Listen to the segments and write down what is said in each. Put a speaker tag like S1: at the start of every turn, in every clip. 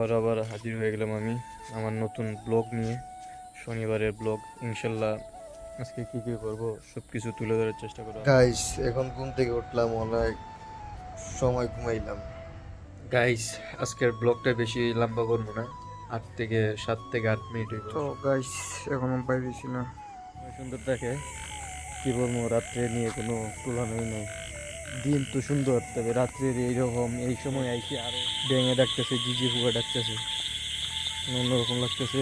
S1: আবার আবার হাজির হয়ে গেলাম আমি আমার নতুন ব্লগ নিয়ে। শনিবারের ব্লগ ইনশাল্লাহ আজকে কী কী করব সব কিছু তুলে ধরার চেষ্টা করব।
S2: গাইস এখন ঘুম থেকে উঠলাম অনেক সময় ঘুমাইলাম।
S1: গাইস আজকের ব্লগটা বেশি লম্বা করব না আট থেকে সাত থেকে আট মিনিট
S2: তো গাইস এখনও বাইরেছি না
S1: সুন্দর দেখে কি বলব রাত্রে নিয়ে কোনো তুলনাই নেই। দিন তো সুন্দর তবে রাত্রের এইরকম, এই সময় আইসি আরও ব্যাঙে ডাকতেছে, জিজি ফুকা ডাকতেছে। অন্যরকম লাগতেছে।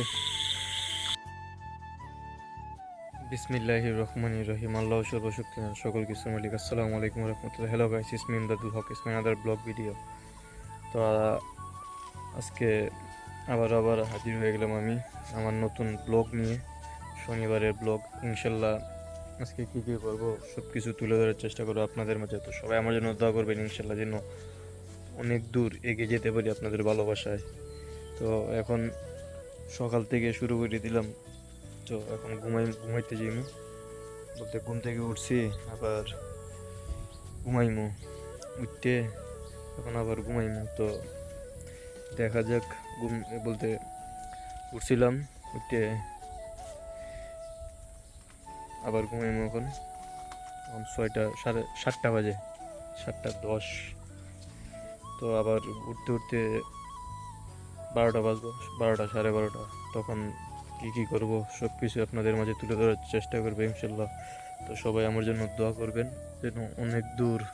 S1: বিসমিল্লাহ রহমান রহিম আল্লাহ সর্বশক্তিমান সকল কিছু মালিক। আসসালামু আলাইকুম রহমতুল্লাহ। হ্যালো গাইস ইসমি ইমদাদুল হক ইসমিন আদার ব্লগ ভিডিও তো আজকে আবার আবার হাজির হয়ে গেলাম আমি, আমার নতুন ব্লগ নিয়ে, শনিবারের ব্লগ ইনশাল্লাহ আজকে কী কী করব সব কিছু তুলে ধরার চেষ্টা করব আপনাদের মাঝে। তো সবাই আমার জন্য দোয়া করবেন, ইনশাল্লাহ যেন অনেক দূর এগিয়ে যেতে পারি আপনাদের ভালোবাসায়। তো এখন সকাল থেকে শুরু করে দিলাম। তো এখন ঘুমাই, ঘুমাইতে যাইমু। বলতে ঘুম থেকে উঠছি, আবার ঘুমাইমু। উঠতে এখন আবার ঘুমাইমু। তো দেখা যাক, ঘুম বলতে উঠছিলাম, উঠতে আবার ঘুমাইমু এখন। এখন ছয়টা, সাড়ে সাতটা বাজে, সাতটা দশ। তো আবার উঠতে উঠতে বারোটা বাজবো, বারোটা সাড়ে বারোটা। তখন কী কী করব সব কিছু আপনাদের মাঝে তুলে ধরার চেষ্টা করব ইনশাল্লাহ। তো সবাই আমার জন্য দোয়া করবেন, যেন অনেক দূর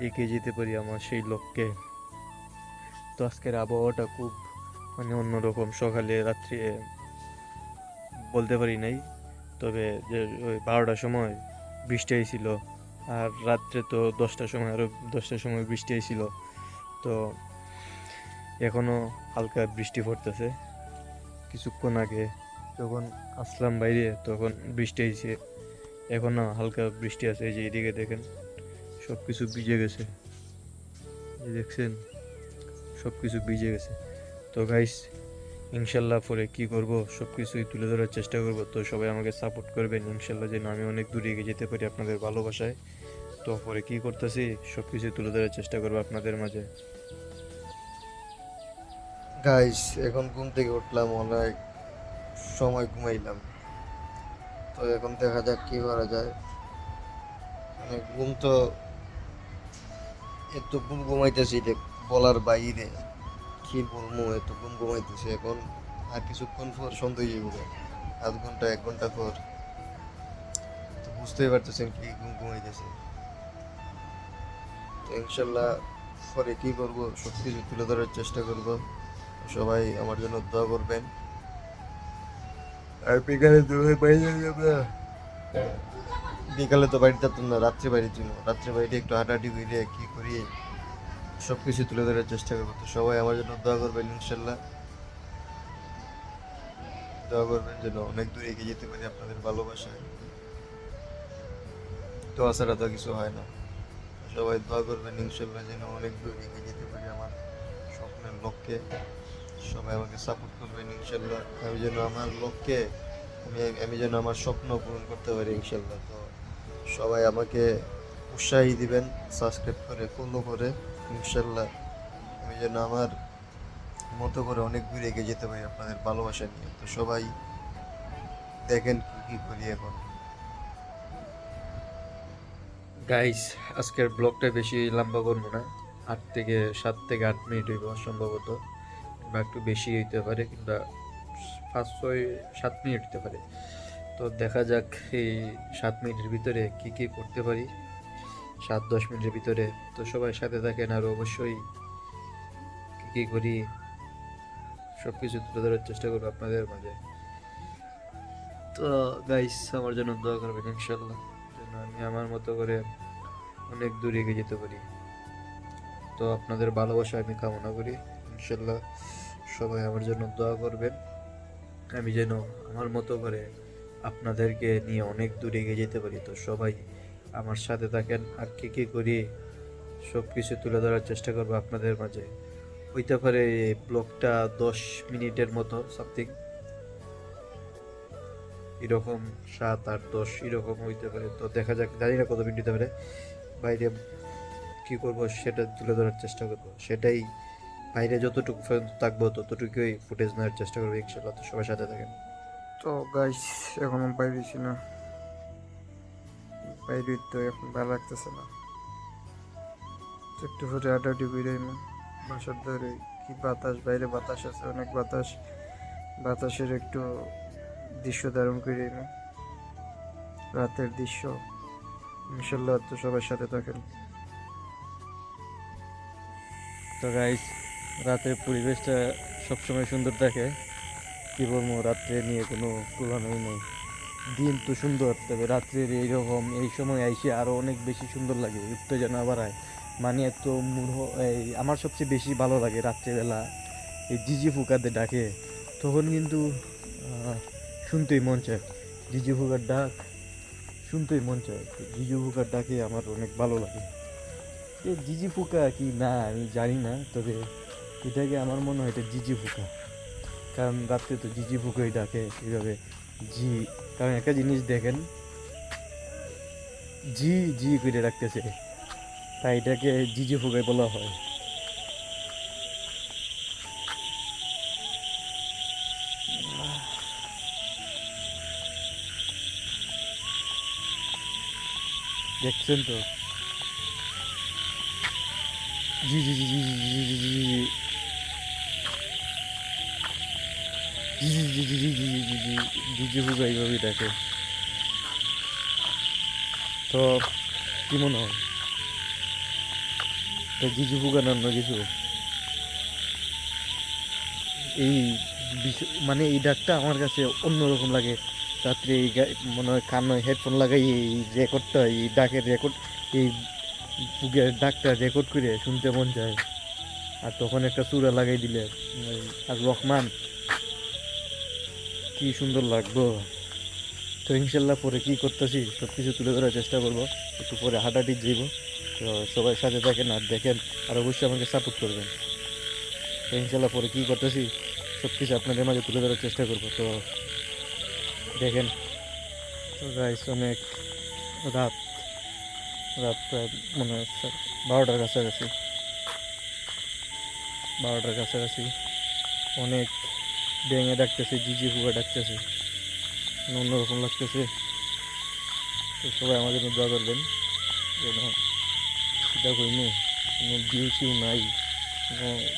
S1: এগিয়ে যেতে পারি আমার সেই লক্ষ্যে। তো আজকের আবহাওয়াটা খুব মানে অন্যরকম। সকালে, রাত্রে বলতে পারি নাই। তবে যে ওই বারোটার সময় বৃষ্টি আইছিল, আর রাত্রে তো দশটার সময় আরও দশটার সময় বৃষ্টি আইছিল। তো এখনও হালকা বৃষ্টি পড়তেছে। কিছুক্ষণ আগে যখন আসলাম বাইরে, তখন বৃষ্টি হয়েছে এখনও হালকা বৃষ্টি আছে, এই যে এদিকে দেখেন সব কিছু ভিজে গেছে। দেখছেন সব কিছু ভিজে গেছে। তো গাইস ইনশাল্লাহ পরে কি করব সব কিছুই তুলে ধরার চেষ্টা করব। তো সবাই আমাকে সাপোর্ট করবেন, ইনশাল্লাহ যেন আমি অনেক দূরে এগিয়ে যেতে পারি আপনাদের ভালোবাসায়। তো পরে কি করতেছি সব কিছুই তুলে ধরার চেষ্টা করব আপনাদের মাঝে।
S2: গাইস এখন ঘুম থেকে উঠলাম, অনেক সময় ঘুমাইলাম। তো এখন দেখা যাক কি করা যায়। মানে ঘুম তো এত ঘুম ঘুমাইতেছি বলার বাইরে। কি বলব এত ঘুম ঘুমাইতেছি এখন। আর কিছুক্ষণ পর সন্ধ্যে যাবে আধ ঘণ্টা এক ঘণ্টা পর। তো বুঝতেই পারতেছেন কি ঘুম ঘুমাইতেছে। তো ইনশাল্লাহ পরে কি করব সব কিছু তুলে ধরার চেষ্টা করব। সবাই আমার জন্য দোয়া করবেন। আর বিকালে তো বাইরে আমরা বিকালে তো বাড়িতে যেতাম না রাত্রে বাড়ি ছিল রাত্রে বাড়িতে একটু হাঁটাহাঁটি করে কি করি? সব কিছু তুলে ধরার চেষ্টা করব। তো সবাই আমার জন্য দোয়া করবেন, ইনশাল্লাহ। দোয়া করবেন যেন অনেক দূর এগিয়ে যেতে পারি আপনাদের ভালোবাসায়। দোয়া ছাড়া তো কিছু হয় না। সবাই দোয়া করবেন, ইনশাল্লাহ, যেন অনেক দূর এগিয়ে যেতে পারি আমার স্বপ্নের লক্ষ্যে। সবাই আমাকে সাপোর্ট করবেন, ইনশাল্লাহ। আমি যেন আমার লক্ষ্যে, আমি আমি যেন আমার স্বপ্ন পূরণ করতে পারি, ইনশাল্লাহ। তো সবাই আমাকে উৎসাহী দিবেন সাবস্ক্রাইব করে ফলো করে। ইনশাল্লাহ আমি যেন আমার মতো করে অনেক দূর এগিয়ে যেতে পারি আপনাদের ভালোবাসা নিয়ে। তো সবাই দেখেন কি কি করি এখন।
S1: গাইস আজকের ব্লগটা বেশি লম্বা করব না। আট থেকে সাত থেকে আট মিনিট হইব সম্ভবত। বা একটু বেশি হইতে পারে, কিংবা পাঁচ, ছয়, সাত মিনিট হতে পারে। তো দেখা যাক এই সাত মিনিটের ভিতরে কি কি করতে পারি। সাত, দশ মিনিটের ভিতরে তো সবাই সাথে থাকেন আর অবশ্যই কী করি সব কিছু তুলে ধরার চেষ্টা করব আপনাদের মাঝে। তো গাইস আমার জন্য দোয়া করবেন ইনশাল্লাহ যেন আমি আমার মতো করে অনেক দূর এগিয়ে যেতে পারি। তো আপনাদের ভালোবাসা আমি কামনা করি ইনশাল্লাহ সবাই আমার জন্য দোয়া করবেন। আমি যেন আমার মতো করে আপনাদেরকে নিয়ে অনেক দূর এগিয়ে যেতে পারি, তো সবাই আমার সাথে থাকেন আর কী কী করি, সব কিছু তুলে ধরার চেষ্টা করব আপনাদের মাঝে। হইতে পারে এই ব্লগটা দশ মিনিটের মতো সামথিং এরকম সাত আট দশ, এরকম হইতে পারে। তো দেখা যাক, জানি না কত মিনিট হতে পারে। বাইরে কি করব সেটা তুলে ধরার চেষ্টা করব। সেটাই বাইরে যতটুকু পর্যন্ত থাকব, ততটুকুই ফুটেজ নেওয়ার চেষ্টা করব ইনশাল্লাহ তো সবার সাথে থাকেন।
S3: তো গাইস এখনও বাইরেছি না বাইরে তো এখন ভালো লাগতেছে না। একটু পরে আটাটি বেরোই বাসার ধরে কি বাতাস, বাইরে বাতাস আছে, অনেক বাতাস। বাতাসের একটু দৃশ্য ধারণ করে না। রাতের দৃশ্য, ইনশাল্লাহ তো সবার সাথে থাকেন।
S1: তো গাইস রাতের পরিবেশটা সবসময় সুন্দর থাকে। কি বলব, রাত্রে নিয়ে কোনো তুলনাই নেই। দিন তো সুন্দর, তবে রাত্রের এইরকম, এই সময় আইসে আরও অনেক বেশি সুন্দর লাগে উত্তেজনা বাড়ায় মানে এত মূঢ়, এই আমার সবচেয়ে বেশি ভালো লাগে রাত্রেবেলা, এই জিজি ফুকাতে ডাকে, তখন কিন্তু শুনতেই মন চায়। জিজি ফুকার ডাক, শুনতেই মন চায়। জিজি ফুকার ডাকে আমার অনেক ভালো লাগে। এ জিজি ফুকা কি? না, আমি জানি না, তবে এটাকে আমার মনে হয় এটা জিজি ফুকা। কারণ রাত্রে তো জিজি ফুকাই ডাকে, এইভাবে জি কারণ একটা জিনিস দেখেন জি জি করে রাখতেছে তাই এটাকে জিজি ফুকাই বলা হয় দেখছেন তো জি জি জি জি জি জি জি জি তো কি মনে হয় তো জিজু হুগা না অন্য কিছু এই মানে এই ডাকটা আমার কাছে অন্যরকম লাগে রাত্রে এই মনে হয় কান হেডফোন লাগাই এই রেকর্ডটা এই ডাকের রেকর্ড এই ডাকটা রেকর্ড করে শুনতে মন যায় আর তখন একটা চূড়া লাগাই দিলে আর রহমান কি সুন্দর লাগবো? তো ইনশাল্লাহ পরে কি করতেছি সব কিছু তুলে ধরার চেষ্টা করব, একটু পরে হাঁটাহাঁটি যাইব তো সবাই সাথে থাকেন আর দেখেন, আর অবশ্যই আমাকে সাপোর্ট করবেন। তো ইনশাল্লাহ পরে কী করতেছি সব কিছু আপনাদের মাঝে তুলে ধরার চেষ্টা করব। তো দেখেন, তো গাইস অনেক রাত রাত প্রায় মনে হচ্ছে বারোটার কাছাকাছি। বারোটার কাছাকাছি অনেক ব্যাঙে ডাকতেছে, জিজি ফুকা ডাকতেছে অন্যরকম লাগতেছে। তো সবাই আমাদের দোয়া করবেন, যেন সেটা করিনি কোনো ডিউ সিউ নাই,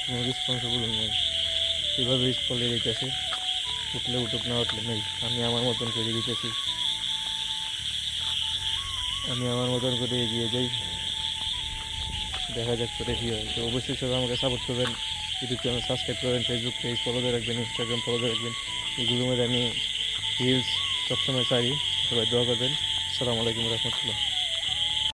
S1: কোনো রেসপন্সিবল নেই। কীভাবে স্কলে যেতেছে উঠলে উঠুক, না উঠলে নেই, আমি আমার মতন করে দিতেছি। আমি আমার মতন করে এগিয়ে যাই। দেখা যাক পরে কী হয়। তো অবশ্যই সবাই আমাকে সাপোর্ট করবেন। ইউটিউব চ্যানেল সাবস্ক্রাইব করবেন ফেসবুক পেজ ফলো দিয়ে রাখবেন ইনস্টাগ্রাম ফলো দিয়ে রাখবেন। এগুলোর মধ্যে আমি রিলস সবসময় চাই সবাই দোয়া করবেন। আসসালামু আলাইকুম রহমতুল্লাহ।